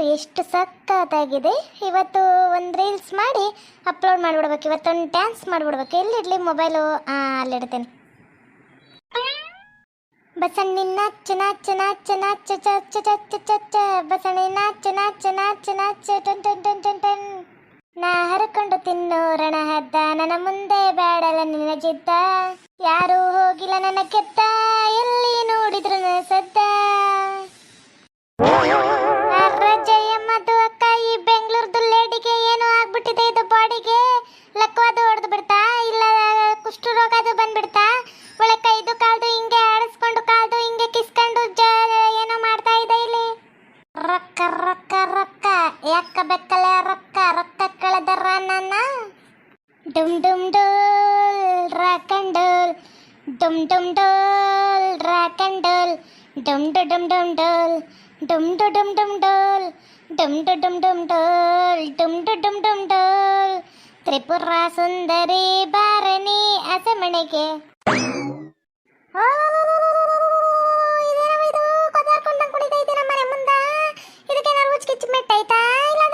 ಎಷ್ಟು ಸಕ್ಕತ್ತಾಗಿದೆ ಇವತ್ತು ಒಂದು ರೀಲ್ಸ್ ಮಾಡಿ ಅಪ್ಲೋಡ್ ಮಾಡಿಬಿಡ್ಬೇಕು. ಇವತ್ತೊಂದು ಡ್ಯಾನ್ಸ್ ಮಾಡಿಬಿಡ್ಬೇಕು. ಎಲ್ಲಿಡಲಿ ಮೊಬೈಲು ಅಲ್ಲಿಡ್ತೇನೆ ಬಸಣ್ಣಿ ನಾಚ ನಾಚ ನಾಚ ನಾಚ, ಚ ಚ ಚ ಚ ಚ ಚ. ಬಸಣ್ಣಿ ನಾಚ ನಾಚ ನಾಚ ನಾಚ, ಟನ್ ಟನ್ ಟನ್ ಟನ್ ಟನ್. ನಾ ಹರಕೊಂಡು ತಿನ್ನೋ ಹದ್ದ ನನ್ನ ಮುಂದೆ ಬೇಡಲ್ಲ ನಿನ್ನ ಜಿದ್ದ. ಯಾರೂ ಹೋಗಿಲ್ಲ ನನ್ನ ಕೆತ್ತ ಎಲ್ಲಿ ನೋಡಿದ್ರು ರೊಕ್ಕ ರೊಕ್ಕ ರೊಕ್ಕ ಯಾಕ ಬೆಕ್ಕಲೆ ರೊಕ್ಕ ರೊಕ್ಕ ಕಳೆದರ ನನ್ನ ಡುಮ್ ಡುಮ್ ಡೋಲ್ ರಾಕಂಡೋಲ್ ಡುಮ್ ಡುಮ್ ಡೋಲ್ ರಾಕಂಡೋಲ್ ಡುಮ್ ಡು ಡುಮ್ ಡುಮ್ ಡೋಲ್ ಡುಮ್ ಡು ಡುಮ್ ಡುಮ್ ಡೋಲ್ ಡುಮ್ ಡು ಡುಮ್ ಡುಮ್ ಡೋಲ್ ಡುಮ್ ಡು ಡುಮ್ ಡುಮ್ ಡೋಲ್ ತ್ರಿಪುರ ಸುಂದರಿ ಬಾರಣಿ ಅಸಮಣೆಗೆ ಇದೇನವ ಇದಕ್ಕೇನಾರು ಉಚ್ಚ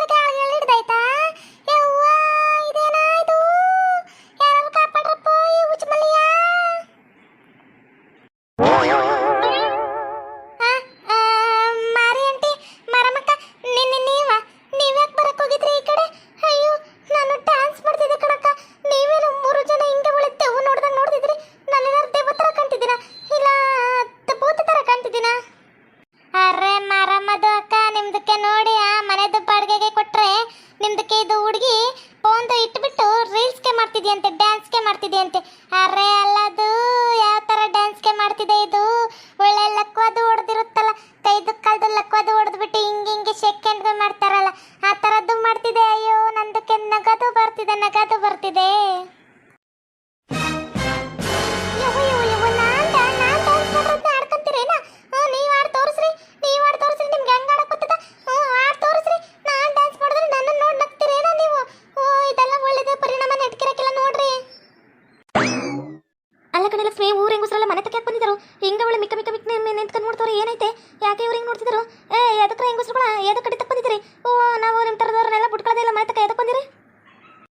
ಯಾಕೆ ನೋಡ್ತಿದ್ರು ಏ, ಎದಕ್ರ ಹೆಂಗಸ್ರುಗಳ ಎದಕ್ಕೆ ಕಡಿ ತಕ್ಕ ಬಂದಿದ್ರಿ ಓ, ನಾವು ನಿಮ್ಮ ತರದವ್ರನ್ನೆಲ್ಲ ಬಿಟ್ಕೊಳ್ಳೋದಿಲ್ಲ ಮನೆ ತಕ್ಕ ಎದಕ್ಕೆ ಬಂದಿರಿ?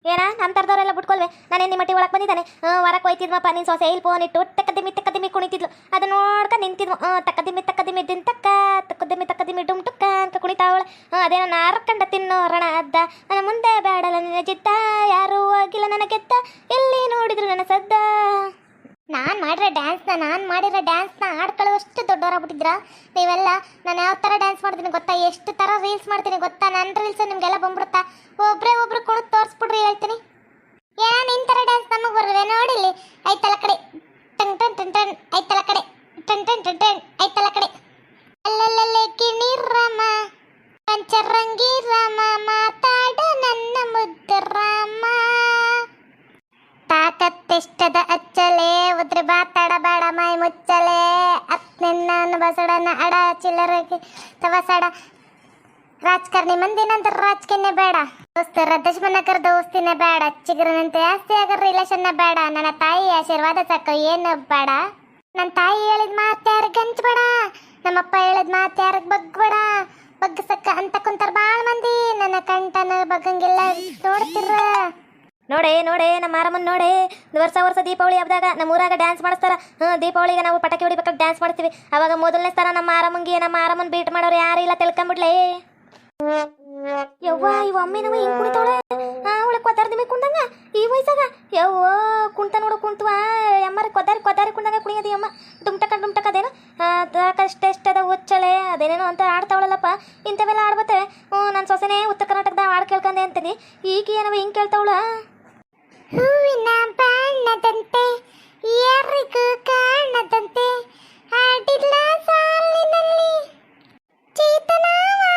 ಏನ ನಮ್ಮ ಥರದವರೆಲ್ಲ ಬಿಟ್ಕೊಳ್ವೆ. ನಾನೇನು ನಿಮ್ಮ ಮಟ್ಟಿ ಒಳಗೆ ಬಂದಿದ್ದಾನೆ. ಹೊರಕ್ಕೆ ಹೋಯ್ತಿದ್ವಪ್ಪ ನಿನ್ನ ಸೊಸೆ ಇಲ್ಲಿ ಫೋನ್ ಇಟ್ಟು ತಕ್ಕದಿಮ್ಮಿ ತಕ್ಕದಿಮ್ಮಿ ಕುಣಿತಿದ್ಲು. ಅದು ನೋಡ್ಕೊಂಡು ನಿಂತಿದ್ವು. ತಕ್ಕದಿಮ್ಮಿ ತಕ್ಕದಿಮ್ಮಿ ದಿನ್ ತಕ್ಕ, ತಕ್ಕದಿಮ್ಮಿ ತಕ್ಕದಿಮ್ಮಿ ಡುಮ್ ಟುಕ್ಕ ಅಂತ ಕುಣಿತಾವಳೆ. ಅದೇ ಅದೇನೋ ತಿನ್ನೋ ರಣ ಅದ್ದ. ನನ್ನ ಮುಂದೆ ಬೇಡಲ್ಲ ನಿನ್ನ ಜಿದ್ದ ಯಾರೂ ಆಗಿಲ್ಲ ನನ್ನ ಕೆತ್ತ ಎಲ್ಲಿ ನೋಡಿದ್ರು ನನ್ನ ಸದ್ದ? ನಾನ್ ಮಾಡಿರೋ ಡ್ಯಾನ್ಸ್ನ ನಾನು ಮಾಡಿರೋ ಡ್ಯಾನ್ಸ್ನ ಆಡ್ಕೊಳ್ಳುವಷ್ಟು ದೊಡ್ಡವರಾಗ್ಬಿಟ್ಟಿದ್ರ ನೀವೆಲ್ಲ, ನಾನು ಯಾವ ಥರ ಡ್ಯಾನ್ಸ್ ಮಾಡ್ತೀನಿ ಗೊತ್ತಾ? ಎಷ್ಟು ಥರ ರೀಲ್ಸ್ ಮಾಡ್ತೀನಿ ಗೊತ್ತಾ? ನನ್ನ ರೀಲ್ಸ್ ನಿಮಗೆಲ್ಲ ಬಂದ್ಬಿಡುತ್ತಾ? ಒಬ್ಬರೇ ಒಬ್ರು ಕುಣಿದು ತೋರಿಸ್ಬಿಡ್ರಿ ಹೇಳ್ತೀನಿ. ಏನು ಥರ ಡ್ಯಾನ್ಸ್ ನಮಗೆ ಬರುವೆ? ನೋಡಿಲ್ಲಿ. ಐತಲ ಕಡೆ. ಟನ್ ಟನ್ ಟನ್ ಟನ್. ಐತಲ ಕಡೆ. ಟನ್ ಟನ್ ಟನ್ ಟನ್. ಐತಲ ಕಡೆ. ಅಲ್ಲಲ್ಲೇ ಕಿಣಿರಾಮ ಪಂಚರಂಗಿ ಮಾತಾಡ ನನ್ನ ಮುದ್ದು ತಾಕತ್ತೆಷ್ಟದ ಅಚ್ಚಲೆ. ಉದ್ರಿ ಬಾತಾಡ ಬಾಡ ಮೈ ಮುಚ್ಚಲೆ. ಅತ್ನೆನ್ನ ಬಸಡನ ಅಡ ಚಿಲ್ಲರ ತವಸಡ. ರಾಜಕಾರಣಿ ಮಂದಿ ನಂತರ ರಾಜಕೀಯನೇ ಬೇಡ. ದೋಸ್ತರ ದುಶ್ಮನಕರ ದೋಸ್ತಿನೇ ಬೇಡ. ಚಿಗರನಂತೆ ಆಸ್ತಿ ಆಗರ ರಿಲೇಷನ್ ಬೇಡ. ನನ್ನ ತಾಯಿ ಆಶೀರ್ವಾದ ಸಾಕು, ಏನು ಬೇಡ. ನನ್ನ ತಾಯಿ ಹೇಳಿದ ಮಾತು ಯಾರಿಗೆ ಹಂಚ್ಬೇಡ ನಮ್ಮಪ್ಪ ಹೇಳಿದ ಮಾತು ಯಾರಿಗೆ ಬಗ್ಬೇಡ ಬಗ್ಗಸಕ್ಕ ಅಂತ ಕುಂತಾರ ಭಾಳ ಮಂದಿ. ನನ್ನ ಕಂಠನ ಬಗ್ಗಂಗಿಲ್ಲ ನೋಡ್ತಿರ ನೋಡೆ ನೋಡೆ, ನಮ್ಮ ಮಾರಮ್ಮನ್ ನೋಡೆ. ವರ್ಷ ವರ್ಷ ದೀಪಾವಳಿ ಹಬ್ಬದಾಗ ನಮ್ಮ ಊರಾಗ ಡ್ಯಾನ್ಸ್ ಮಾಡಿಸ್ತಾರ. ಹ್ಞೂ ದೀಪಾವಳಿಗೆ ನಾವು ಪಟಾಕಿ ಹೊಡಿಬೇಕಾದ್ರೆ ಡ್ಯಾನ್ಸ್ ಮಾಡ್ತೀವಿ ಅವಾಗ ಮೊದಲನೇ ಸ್ಥಾನ ನಮ್ಮ ಮಾರಮ್ಮಂಗೆ ನಮ್ಮ ಮಾರಮ್ಮನ್ ಬೀಟ್ ಮಾಡೋರು ಯಾರು ಇಲ್ಲ ತಿಳ್ಕೊಂಬಿಡ್ಲೇ. ಯವ್ವ ಇವ ಅಮ್ಮಿನವ ಹಿಂಗ್ ಹಿಂಗೆ ಹಾ ಅವಳೆ ಕೊದಾರ್ ದಿಮಿ ಕುಂದಂಗ ಈ ವಯಸ್ಸಾಗ? ಯವ್ವ ಕುಂತ ನೋಡು ಕುಂತವ ಅಮ್ಮರ ಕೊದಾರಿ ಕೊದಾರಿ ಕುಂದಂಗ ಕುಣಿಯದಿ ಅಮ್ಮ ಡುಮ್ಟಕ ಡುಮ್ಟಕ ಅದೇನು? ಅಷ್ಟೆಷ್ಟದ ಹುಚ್ಚಳೆ. ಅದೇನೇನೋ ಅಂತ ಆಡ್ತಾವಳಲ್ಲಪ್ಪ. ಇಂಥವೆಲ್ಲ ಆಡ್ಬತ್ತವೆ. ಹ್ಞೂ ನನ್ನ ಸೊಸೆನೇ ಉತ್ತರ ಕರ್ನಾಟಕದ ಹಾಡು ಕೇಳ್ಕಂದೆ ಅಂತೀನಿ. ಈಗ ಏನವ ಹಿಂಗೆ ಕೇಳ್ತಾವಳ? ಹೂವಿನ ಬಣ್ಣದಂತೆ ಯಾರಿಗೂ ಕಾಣದಂತೆ ಹಾಡಿಲ್ಲ ಸಾಲಿನಲ್ಲಿ ಚೇತನವಾದೆ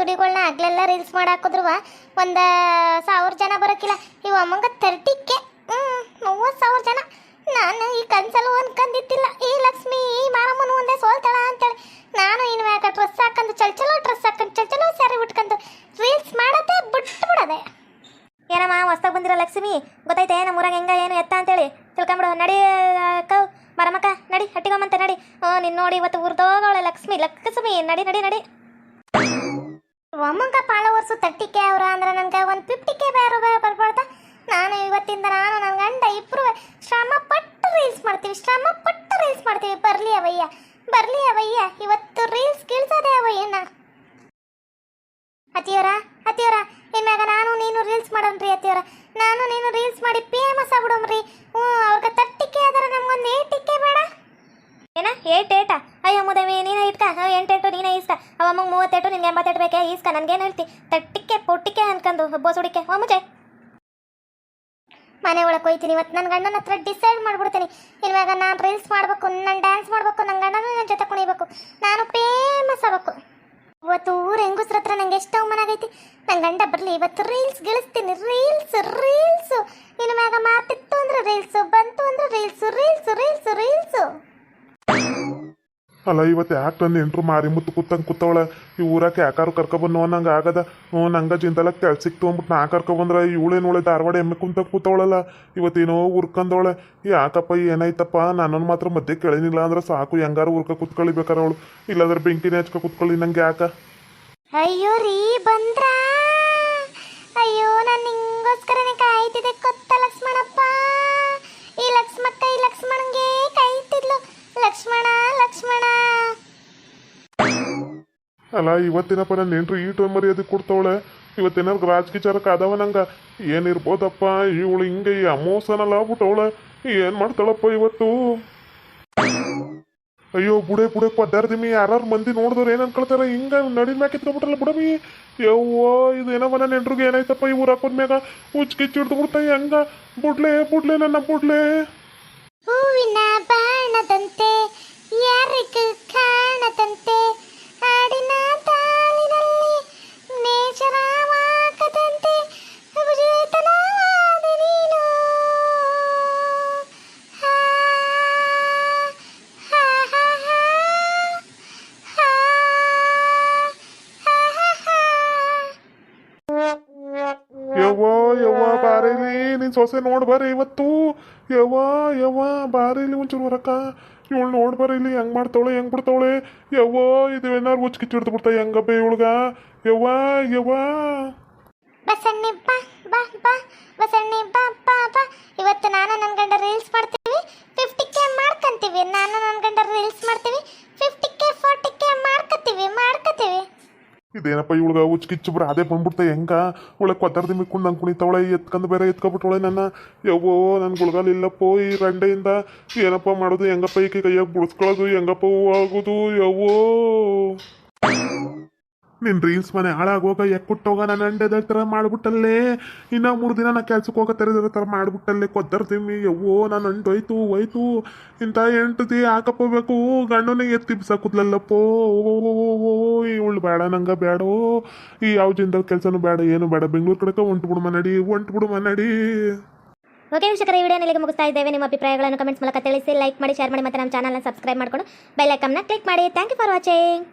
ಹುಡುಗಿಗಳ್ನ ಆಗ್ಲೆಲ್ಲ ರೀಲ್ಸ್ ಮಾಡಿ ಹಾಕಿದ್ರುವ ಒಂದು ಸಾವಿರ ಜನ ಬರೋಕ್ಕಿಲ್ಲ ಈ ಅಮ್ಮಂಗ ತರ್ಟಿಕ್ಕೆ ಹ್ಞೂ ಮೂವತ್ತು ಸಾವಿರ ಜನ. ನಾನು ಈ ಕನ್ಸಲು ಕಂದಿತ್ತಿಲ್ಲ ಈ ಲಕ್ಷ್ಮಿ, ಈ ಮಾರಮ್ಮನ ಒಂದೇ ಸೋಲ್ತಾಳ ಅಂತೇಳಿ. ನಾನು ಇನ್ನು ಯಾಕೆ ಡ್ರೆಸ್ ಹಾಕೊಂಡು ಚಲ್ ಚಲೋ ಡ್ರೆಸ್ ಹಾಕೊಂಡು ಚಲ್ ಚಲೋ ಸ್ಯಾರಿ ಉಟ್ಕೊಂಡು ರೀಲ್ಸ್ ಮಾಡತ್ತೆ ಬಿಟ್ಟು ಬಿಡದೆ ಏನಮ್ಮ, ಹೊಸ್ದಾಗ ಬಂದಿರೋ ಲಕ್ಷ್ಮಿ? ಗೊತ್ತೈತೆ ಏನು ಊರಾಗ ಹೆಂಗ, ಏನು ಎತ್ತ ಅಂತೇಳಿ? ತಿಳ್ಕೊಂಬಿಡು, ನಡಿ ಕವ್ ಮರಮಕ್ಕ ನಡಿ ಹಟ್ಟಿಗೊಂಬಂತೆ ನಡಿ. ಹ್ಞೂ ನಿನ್ನ ನೋಡಿ ಇವತ್ತು ಊರ್ದೋಗವಳೆ ಲಕ್ಷ್ಮಿ ಲಕ್ಷ್ಮಿ, ನಡಿ ನಡಿ ನಡಿ. ಅಮ್ಮಂಗ ಫಾಲೋವರ್ಸು ತರ್ಟಿಕೆ ಅವ್ರ ಅಂದ್ರೆ ನನಗೆ ಒಂದು ಫಿಫ್ಟಿಕೆ ಬೇರೆ ಬರ್ಬಾರ್ದ? ನಾನು ಇವತ್ತಿಂದ ನಾನು ನನ್ನ ಗಂಡ ಇಬ್ಬರು ಶ್ರಮ ಪಟ್ಟು ರೀಲ್ಸ್ ಮಾಡ್ತೀವಿ, ಶ್ರಮ ಪಟ್ಟು ರೀಲ್ಸ್ ಮಾಡ್ತೀವಿ. ಬರಲಿ ಅವಯ್ಯ ಬರಲಿ ಅವಯ್ಯ, ಇವತ್ತು ರೀಲ್ಸ್ ಗಿಳ್ಸೋದೆ ಅವಯ್ಯನ ಅತಿಯವರ ಅತಿಯವರ ಇನ್ಮ್ಯಾಗ ನಾನು ನೀನು ರೀಲ್ಸ್ ಮಾಡೋಣ್ರಿ ಅತಿಯವರ ನಾನು ನೀನು ರೀಲ್ಸ್ ಮಾಡಿ ಫೇಮಸ್ ಆಗ್ಬಿಡೋಮ್ರಿ. ಹ್ಞೂ, ಅವ್ರಿಗೆ ತಟ್ಟಿಕೆ ಅದರ ನಮ್ಗೊಂದು ಏಟಿಕೆ ಬೇಡ ಏನ ಏಟ್, ಏಟ? ಅಯ್ಯೋ, ಮುದವಿ, ನೀನೇ ಇಟ್ಕ? ಎಂಟೆಂಟು, ನೀನೇ ಇಸ್ಕ ಅವಮ್ಮಂಗೆ ಮೂವತ್ತೆಂಟು, ನಿನ್ಗೆ ಎಂಬತ್ತೆಂಟು ಬೇಕೆ? ಇಸ್ಕ ನನಗೇನು ಹೇಳ್ತಿ? ತಟ್ಟಿಕ್ಕೆ ಪೊಟ್ಟಿಕೆ ಅನ್ಕಂದು ಬೋಸುಡಿಕೆ. ಓ, ಮುಜೆ. ಮನೆ ಒಳಗೆ ಹೋಯ್ತೀನಿ ಇವತ್ತು ನನ್ನ ಗಂಡನ ಹತ್ರ ಡಿಸೈಡ್ ಮಾಡ್ಬಿಡ್ತೀನಿ. ಇನ್ವಾಗ ನಾನು ರೀಲ್ಸ್ ಮಾಡಬೇಕು, ನಾನು ಡ್ಯಾನ್ಸ್ ಮಾಡಬೇಕು ನನ್ನ ಗಂಡನ ನನ್ನ ಜೊತೆ ಕುಣಿಬೇಕು. ನಾನು ಫೇಮಸ್ ಆಗಬೇಕು ಇವತ್ತು ಊರು ಹೆಂಗಸ್ರ ಹತ್ರ ನಂಗೆ ಎಷ್ಟು ಅವಮಾನ ಆಗೈತಿ. ನನ್ನ ಗಂಡ ಬರಲಿ, ಇವತ್ತು ರೀಲ್ಸ್ ಗಿಳಿಸ್ತೀನಿ. Reels reels. ಇನ್ಮ್ಯಾಗ ಮಾತಿತ್ತು ಅಂದ್ರೆ ರೀಲ್ಸ್, ಬಂತು ಅಂದ್ರೆ ರೀಲ್ಸ್ ರೀಲ್ಸ್ ರೀಲ್ಸ್ ರೀಲ್ಸ್. ಅಲ್ಲ, ಇವತ್ತು ಯಾಕೆ ತಂದು ಎಂಟ್ರು ಮಾರಿ ಮುತ್ತು ಕೂತಂಗೆ ಕೂತವಳೆ ಈ ಊರಕ್ಕೆ ಯಾಕಾರು ಕರ್ಕೊಬಂದು ನಂಗೆ ಆಗದ? ಹ್ಞೂ, ನಂಗೆ ಜಿಂದಲ ಕೆಲ್ಸಕ್ಕೆ ತೊಗೊಂಬಿಟ್ಟು ನಾ ಕರ್ಕೊಬಂದ್ರೆ ಇವಳೇನು ಉಳೆ ಧಾರವಾಡ ಎಮ್ಮೆ ಕುಂತ ಕೂತವಳಲ್ಲ? ಇವತ್ತೇನೋ ಉರ್ಕಂದವಳೆ. ಯಾಕಪ್ಪ, ಏನಾಯ್ತಪ್ಪ? ನನ್ನನ್ನು ಮಾತ್ರ ಮಧ್ಯೆ ಕೇಳಿನಿಲ್ಲ ಅಂದ್ರೆ ಸಾಕು, ಹೆಂಗಾರು ಉರ್ಕ ಕೂತ್ಕೊಳ್ಳಿಬೇಕಾರ ಅವಳು? ಇಲ್ಲಾಂದ್ರೆ ಬೆಂಕಿನ ಹಚ್ಕ ಕುತ್ಕೊಳ್ಳಿ ನಂಗೆ ಯಾಕ? ಅಯ್ಯೋ ರೀ, ಬಂದ್ರ? ಅಯ್ಯೋ, ನಾನು ನಿಂಗೋಸ್ಕರನೇ ಕಾಯ್ತಿದ್ದೆ. ಕೊತ್ತ ಲಕ್ಷ್ಮಣಪ್ಪ. ಈ ಲಕ್ಷ್ಮಕ್ಕ, ಈ ಲಕ್ಷ್ಮಣಂಗೆ ಕಾಯ್ತಿದ್ಲು. ಲಕ್ಷ್ಮಣ ಲಕ್ಷ್ಮಣ. ಅಲ್ಲ ಇವತ್ತಿನಪ್ಪ ನನ್ನ ನೆಂಟ್ರು ಈಟು ಮರ್ಯಾದೆ ಕೊಡ್ತಾವಳೆ. ಇವತ್ತೇನಾರು ರಾಜಕೀಚಾರಕ್ಕೆ ಅದಾವ ನಂಗೆ. ಏನಿರ್ಬೋದಪ್ಪ ಇವಳು ಹಿಂಗೆ ಈ ಅಮೋಸನಲ್ಲ ಆಗ್ಬಿಟ್ಟವಳೆ. ಏನು ಮಾಡ್ತಾಳಪ್ಪ ಇವತ್ತು? ಅಯ್ಯೋ ಬುಡೆ ಬುಡೆ ಪದ್ದಾರ್ದಿಮಿ ಯಾರು ಮಂದಿ ನೋಡಿದವ್ರು ಏನು ಅನ್ಕೊಳ್ತಾರ? ಹಿಂಗ ನಡಿ ಮ್ಯಾಕೆ ಎತ್ಕೊಂಡ್ಬಿಟ್ರಲ್ಲ ಬುಡಮಿ ಯವ್ವೋ ಇದು ಏನವ ನನ್ನ ನೆಂಟ್ರಿಗೆ ಏನಾಯ್ತಪ್ಪ ಈ ಊರು ಹಾಕೋದ್ಮ್ಯಾಗ ಉಚ್ಕಿಚ್ಚಿ ಹಿಡ್ದು ಬಿಡ್ತಾ ಹೆಂಗ. ಬುಡ್ಲೆ ಬುಡ್ಲೆ ನನ್ನ ಬುಡ್ಲೆ. ಹೂವಿನ ಬಾಣದಂತೆ ಯಾರಿಗೂ ಕಾಣದಂತೆ ಬಾರೇಲಿ ನಿನ್ ಸೊಸೆ ಬರ್ರಿ ಇವತ್ತು. ಯವ್ವ ಯವ್ವ ಇಲ್ಲಿ ಒಂಚೂರು ಹೊರಕ. ಇವಳು ನೋಡ್ ಬರ್ರಿ ಇಲ್ಲಿ ಹೆಂಗ್ ಮಾಡ್ತಾವಳೆ, ಹೆಂಗ್ ಬಿಡ್ತಾವಳೆ. ಯವ್ವ, ಇದು ಏನಾರು ಉಚ್ಕಿಚ್ಚಿ ಹಿಡ್ದು ಬಿಡ್ತಾ ಹೆಂಗಪ್ಪ ಇವಳ್ಗ. ಯವ್ವ ಯವ್ವ. ಬಸಣ್ಣಿ, ಬಾ ಬಾ ಬಾ. ಬಸಣ್ಣಿ, ಬಾ ಬಾ ಬಾ. ಇವತ್ತು ನಾನು ನನ್ನ ಗಂಡ ರೀಲ್ಸ್ ಮಾಡ್ತೀವಿ. ಫಿಫ್ಟಿ ಇದೇನಪ್ಪ ಇವಳಗ ಉಚ್ಕಿಚ್ಚು ಬ್ರ ಅದೇ ಬಂದ್ಬಿಡ್ತಾ, ಹೆಂಗ? ಒಳ್ಳೆ ಕೊತ್ತರ್ದಿ ಮಿಕ್ಕೊಂಡು ನಂಗೆ ಕುಣಿತಾವಳೆ ಎತ್ಕೊಂಡ್ ಬೇರೆ ಎತ್ಕೊಬಿಟ್ಟವಳೆ ನನ್ನ. ಯವ್ವೋ ನನ್ನ ಗುಳ್ಗಾಲ್ ಈ ರಂಡೆಯಿಂದ. ಏನಪ್ಪ ಮಾಡೋದು? ಹೆಂಗಪ್ಪ ಈಕೆ ಕೈಯಾಗ ಬುಡ್ಸ್ಕೊಳ್ಳೋದು ಹೆಂಗಪ್ಪ ಹೂವು ಆಗೋದು? ಯವ್ವೋ. ನಿನ್ ರೀಲ್ಸ್ ಮನೆ ಹಾಳಾಗೋಗ, ಎಕ್ಕುಟ್ಟೋಗ, ನಾನು ಅಂಡೆದ ಥರ ಮಾಡ್ಬಿಟ್ಟಲ್ಲೇ. ಇನ್ನ ಮೂರು ದಿನ ನಾ ಕೆಲ್ಸಕ್ಕೆ ಹೋಗ ಇದ್ರ ಥರ ಮಾಡ್ಬಿಟ್ಟಲ್ಲೇ ಕೊದ್ದರ್ತೀವಿ ಯವ್ವೋ, ನಾನು ಅಂಡ್ ಹೋಯ್ತು. ಹೋಯ್ತು ಇಂಥ ಎಂಟು ಹಾಕಪ್ಪಬೇಕು ಗಂಡನಿಗೆ ಎತ್ತಿ ಬಿಸಾಕುದ್ಲಲ್ಲಪ್ಪೋ ಓ ಇವಳು ಬೇಡ, ನಂಗೆ ಬೇಡ. ಈ ಯಾವ ಜಿಂದಲ್ ಕೆಲಸನೂ ಬೇಡ, ಏನು ಬೇಡ. ಬೆಂಗಳೂರು ಕಡೆಗೆ ಹೊಂಟು ಬಿಡು ಮನಡಿ ಹೊಂಟು ಬಿಡು ಮನಡಿ. ಓಕೆ ವೀಕ್ಷಕರ, ಈ ವಿಡಿಯೋ ಇಲ್ಲಿಗೆ ಮುಗಿಸ್ತಾ ಇದ್ದೇವೆ. ನಿಮ್ಮ ಅಭಿಪ್ರಾಯಗಳನ್ನು ಕಮೆಂಟ್ಸ್ ಮೂಲಕ ತಿಳಿಸಿ ಲೈಕ್ ಮಾಡಿ ಶೇರ್ ಮಾಡಿ, ಮತ್ತು ನಮ್ಮ ಚಾನಲ್ನ ಸಬ್ಸ್ಕ್ರೈಬ್ ಮಾಡ್ಕೊಂಡು ಬೆಲ್ ಐಕಮ್ನ ಕ್ಲಿಕ್ ಮಾಡಿ. Thank you for watching